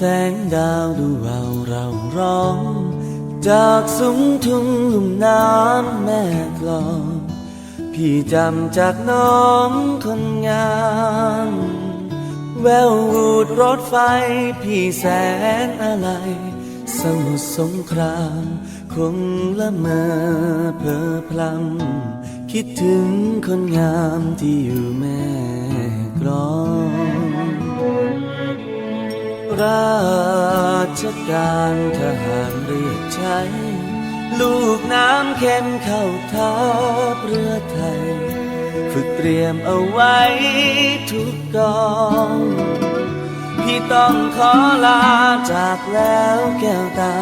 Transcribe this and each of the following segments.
แสงดาวดูเว่าเราร้อง จากสุมทุ่งลุ่มน้ำแม่กลอง พี่จำจากน้องคนงามแวววูดรถไฟ พี่แสนอะไรสมุทรสงครามคงละเมอเพอพลำคิดถึงคนงามที่อยู่แม่ ราชการทหารเรียกใช้ ลูกน้ำเข้มเข้าทัพเรือไทย ฝึกเตรียมเอาไว้ทุกกอง พี่ต้องขอลาจากแล้วแก้วตา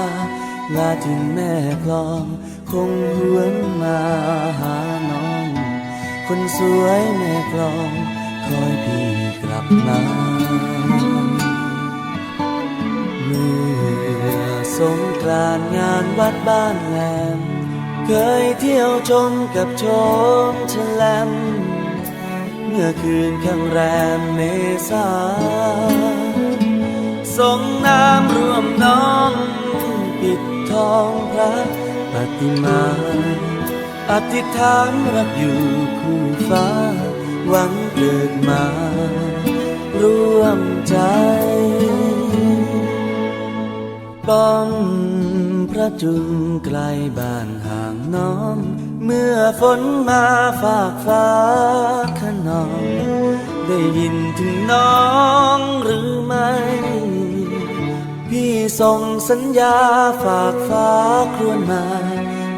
ลาถึงแม่คลองคงหวนมาหาน้อง คนสวยแม่คลอง คอยพี่กลับมา กรานงานวัดบ้านแหลม เคยเที่ยวชมกับชมฉลมเมื่อคืนข้างแรมเมษาส่งน้ำรวมน้องปิดทองพระปฏิมาอธิษฐานรักอยู่คู่ฟ้า หวังเกิดมา ร่วมใจ ป้อมพระจุมไกลบ้านห่างน้องเมื่อฝนมาฝากฟ้าขนอง ได้ยินถึงน้องหรือไม่ พี่ส่งสัญญาฝากฟ้าครวญมา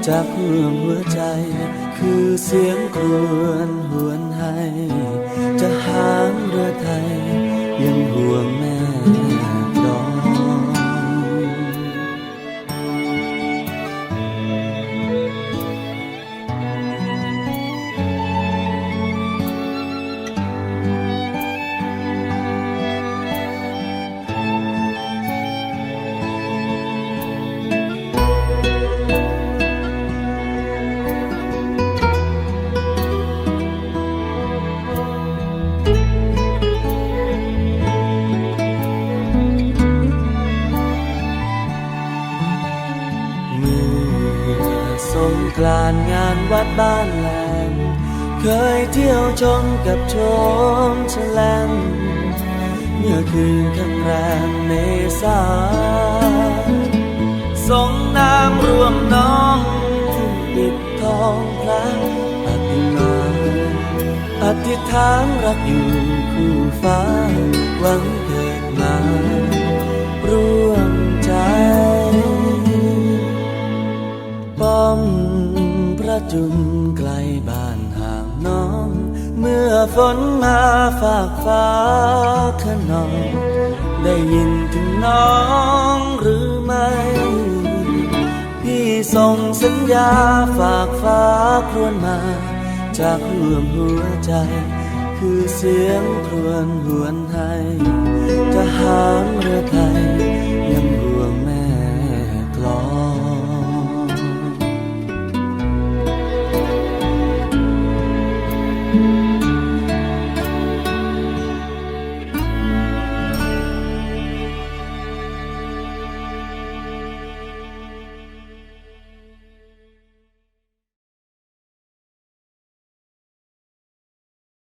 จากห่วหัวใจ คือเสียงครวญหวนให้ จะหางเรือไทยยังห่วง กานงานวัดบ้านแหลมเคยเที่ยวชมกับชมแฉลมเมื่อคืนข้างแรมเมษาสงน้ำรวมน้องปิดทองพระปฏิมาอธิษฐานรักอยู่คู่ฟ้าหวังเกิด จุมไกลบ้านห่างน้อง เมื่อฝนมาฝากฟ้าขนอง ได้ยินถึงน้องหรือไม่ พี่ส่งสัญญาฝากฟ้าครวญมา จากห่วงหัวใจ คือเสียงครวญหวนให้ทหารเรือไทย